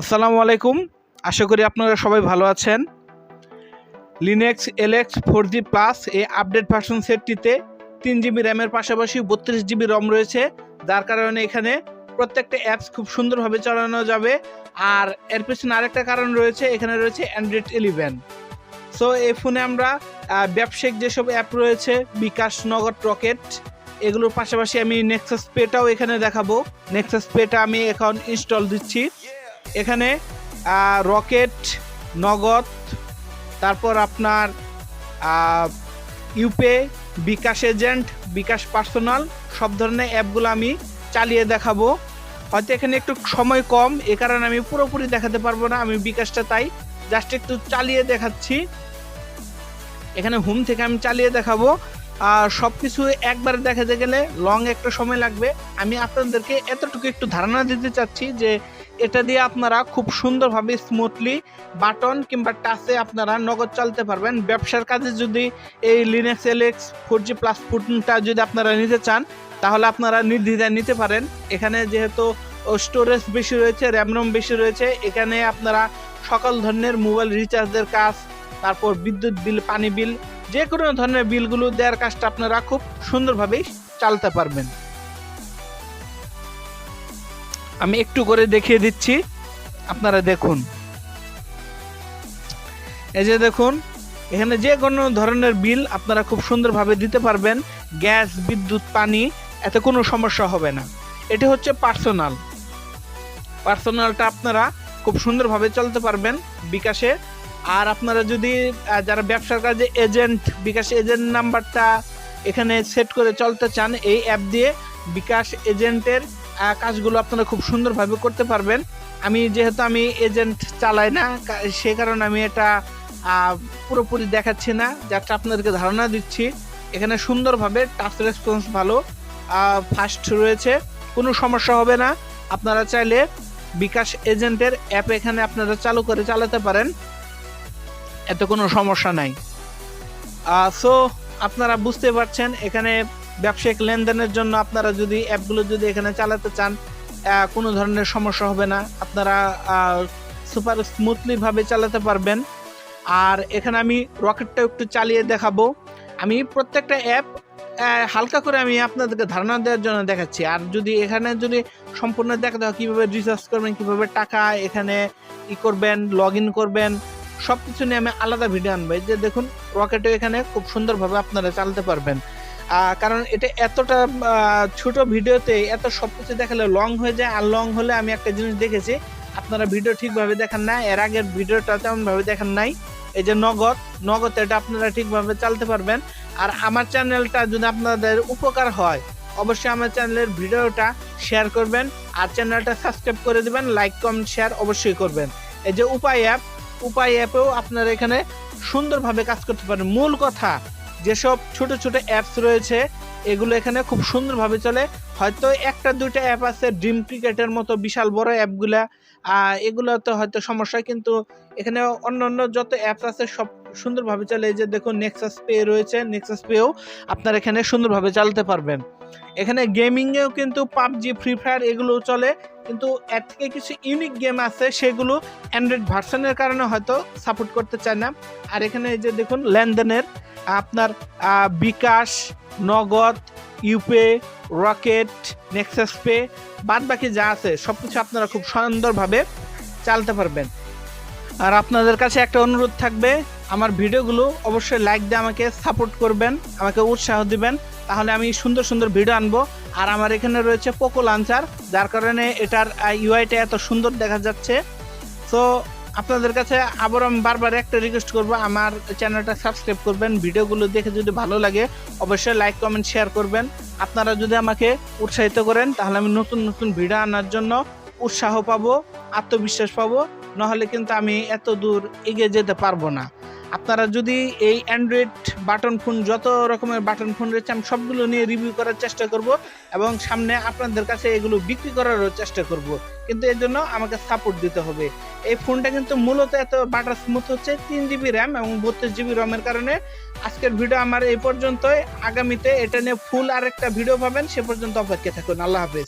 আসসালামু আলাইকুম। আশা করি আপনারা সবাই ভালো আছেন। Linex LX four G plus এই আপডেট ভার্সন সেটটিতে তিন জিবি র্যামের পাশাপাশি বত্রিশ জিবি রম রয়েছে, যার কারণে এখানে প্রত্যেকটা অ্যাপস খুব সুন্দরভাবে চালানো যাবে। আর এর পেছনে আরেকটা কারণ রয়েছে, এখানে রয়েছে অ্যান্ড্রয়েড ইলেভেন সো এই ফোনে আমরা ব্যবসায়িক যেসব অ্যাপ রয়েছে, বিকাশ, নগদ, রকেট, এগুলোর পাশাপাশি আমি নেক্সাস পেটাও এখানে দেখাবো। নেক্সাস পেটা আমি এখন ইনস্টল দিচ্ছি। এখানে রকেট, নগদ, তারপর আপনার ইউপে, বিকাশ এজেন্ট, বিকাশ পার্সোনাল, সব ধরনের অ্যাপগুলো আমি চালিয়ে দেখাবো। হয়তো এখানে একটু সময় কম, এ কারণে আমি পুরোপুরি দেখাতে পারব না, আমি বিকাশটা তাই জাস্ট একটু চালিয়ে দেখাচ্ছি। এখানে হোম থেকে আমি চালিয়ে দেখাবো। আর সব কিছু একবারে দেখাতে গেলে লং একটা সময় লাগবে। আমি আপনাদেরকে এতটুকু একটু ধারণা দিতে চাচ্ছি যে এটা দিয়ে আপনারা খুব সুন্দরভাবে স্মুথলি বাটন কিংবা টাচে আপনারা নগদ চালাতে পারবেন। ব্যবসার কাজে যদি এই Linex LX four G plus ফুটটা যদি আপনারা নিতে চান, তাহলে আপনারা নির্দ্বিধায় নিতে পারেন। এখানে যেহেতু স্টোরেজ বেশি রয়েছে র্যাম রোম বেশি রয়েছে, এখানে আপনারা সকল ধরনের মোবাইল রিচার্জের কাজ, তারপর বিদ্যুৎ বিল, পানি বিল যে কোনো ধরনের বিলগুলো দেওয়ার কাজটা আপনারা খুব সুন্দরভাবেই চালাতে পারবেন। আমি একটু করে দেখিয়ে দিচ্ছি। আপনারা দেখুন। এই যে দেখুন, এখানে যে কোনো ধরনের বিল আপনারা খুব সুন্দরভাবে দিতে পারবেন। গ্যাস, বিদ্যুৎ, পানি, এতে কোনো সমস্যা হবে না। এটি হচ্ছে পার্সোনাল। পার্সোনালটা আপনারা খুব সুন্দরভাবে চলতে পারবেন বিকাশে। আর আপনারা যদি যারা ব্যবসার কাজে এজেন্ট, বিকাশ এজেন্ট নাম্বারটা এখানে সেট করে চলতে চান, এই অ্যাপ দিয়ে বিকাশ এজেন্টের কাজগুলো আপনারা খুব সুন্দরভাবে করতে পারবেন। আমি যেহেতু আমি এজেন্ট চালাই না সে কারণে আমি এটা পুরোপুরি দেখাচ্ছি না যাতে আপনাদেরকে ধারণা দিচ্ছি। এখানে সুন্দরভাবে টাচ রেসপন্স ভালো ফাস্ট রয়েছে, কোনো সমস্যা হবে না। আপনারা চাইলে বিকাশ এজেন্টের অ্যাপ এখানে আপনারা চালু করে চালাতে পারেন। এতে কোনো সমস্যা নাই। সো আপনারা বুঝতে পারছেন, এখানে ব্যবসায়িক লেনদেনের জন্য আপনারা যদি অ্যাপগুলো যদি এখানে চালাতে চান কোনো ধরনের সমস্যা হবে না। আপনারা সুপার স্মুথলিভাবে চালাতে পারবেন। আর এখানে আমি রকেটটা একটু চালিয়ে দেখাবো। আমি প্রত্যেকটা অ্যাপ হালকা করে আমি আপনাদেরকে ধারণা দেওয়ার জন্য দেখাচ্ছি। আর যদি এখানে যদি সম্পূর্ণ দেখাতে হয় কীভাবে রিচার্জ করবেন, কীভাবে টাকা এখানে ই করবেন লগ ইন করবেন সব কিছু নিয়ে আমি আলাদা ভিডিও আনব। যে দেখুন, রকেটও এখানে খুব সুন্দরভাবে আপনারা চালাতে পারবেন। কারণ এটা এতটা ছোট ভিডিওতে এত সব কিছু দেখালে লং হয়ে যায়, আর লং হলে আমি একটা জিনিস দেখেছি, আপনারা ভিডিও ঠিকভাবে দেখেন না এর আগের ভিডিওটা তেমনভাবে দেখেন নাই, এই যে নগদ নগদ এটা আপনারা ঠিকভাবে চালতে পারবেন, আর আমার চ্যানেলটা যদি আপনাদের উপকার হয়, অবশ্যই আমার চ্যানেলের ভিডিওটা শেয়ার করবেন, আর চ্যানেলটা সাবস্ক্রাইব করে দেবেন লাইক কমেন্ট শেয়ার অবশ্যই করবেন। এই যে উপায় অ্যাপ উপায় অ্যাপেও আপনারা এখানে সুন্দরভাবে কাজ করতে পারেন। মূল কথা যেসব ছোট ছোট অ্যাপস রয়েছে, এগুলো এখানে খুব সুন্দরভাবে চলে। হয়তো একটা দুইটা অ্যাপ আছে ড্রিম ক্রিকেটের মতো বিশাল বড় অ্যাপগুলা এগুলো তো হয়তো সমস্যা, কিন্তু এখানে অন্য অন্য যত অ্যাপস আছে, সব সুন্দরভাবে চলে। এই যে দেখুন নেক্সাস পে রয়েছে নেক্সাস পেও আপনারা এখানে সুন্দরভাবে চালাতে পারবেন। এখানে গেমিংয়েও কিন্তু পাবজি ফ্রি ফায়ার এগুলো চলে। কিন্তু এর থেকে কিছু ইউনিক গেম আছে, সেগুলো অ্যান্ড্রয়েড ভার্সনের কারণে হয়তো সাপোর্ট করতে চায় না। আর এখানে এই যে দেখুন লেনদেনের আপনার বিকাশ, নগদ ইউপে রকেট নেক্সাস পে বাদ বাকি যা আছে সব কিছু আপনারা খুব সুন্দরভাবে চালাতে পারবেন। আর আপনাদের কাছে একটা অনুরোধ থাকবে, আমার ভিডিওগুলো অবশ্যই লাইক দিয়ে আমাকে সাপোর্ট করবেন, আমাকে উৎসাহ দিবেন, তাহলে আমি সুন্দর সুন্দর ভিডিও আনব। আর আমার এখানে রয়েছে পোকো লাঞ্চার যার কারণে এটার ইউআইটা এত সুন্দর দেখা যাচ্ছে। তো আপনাদের কাছে আবার আমি বারবার একটা রিকোয়েস্ট করব, আমার চ্যানেলটা সাবস্ক্রাইব করবেন, ভিডিওগুলো দেখে যদি ভালো লাগে, অবশ্যই লাইক কমেন্ট শেয়ার করবেন। আপনারা যদি আমাকে উৎসাহিত করেন, তাহলে আমি নতুন নতুন ভিডিও আনার জন্য উৎসাহ পাবো, আত্মবিশ্বাস পাবো নাহলে কিন্তু আমি এত দূর এগিয়ে যেতে পারব না। আপনারা যদি এই অ্যান্ড্রয়েড বাটন ফোন যত রকমের বাটন ফোন রয়েছে, আমি সবগুলো নিয়ে রিভিউ করার চেষ্টা করব এবং সামনে আপনাদের কাছে এগুলো বিক্রি করারও চেষ্টা করব। কিন্তু এর জন্য আমাকে সাপোর্ট দিতে হবে। এই ফোনটা কিন্তু মূলত এত বাটার স্মুথ হচ্ছে, তিন জিবি র্যাম এবং বত্রিশ জিবি র্যামের কারণে। আজকের ভিডিও আমার এই পর্যন্তই। আগামীতে এটা নিয়ে ফুল আরেকটা ভিডিও পাবেন, সে পর্যন্ত অপেক্ষা থাকুন। আল্লাহ হাফেজ।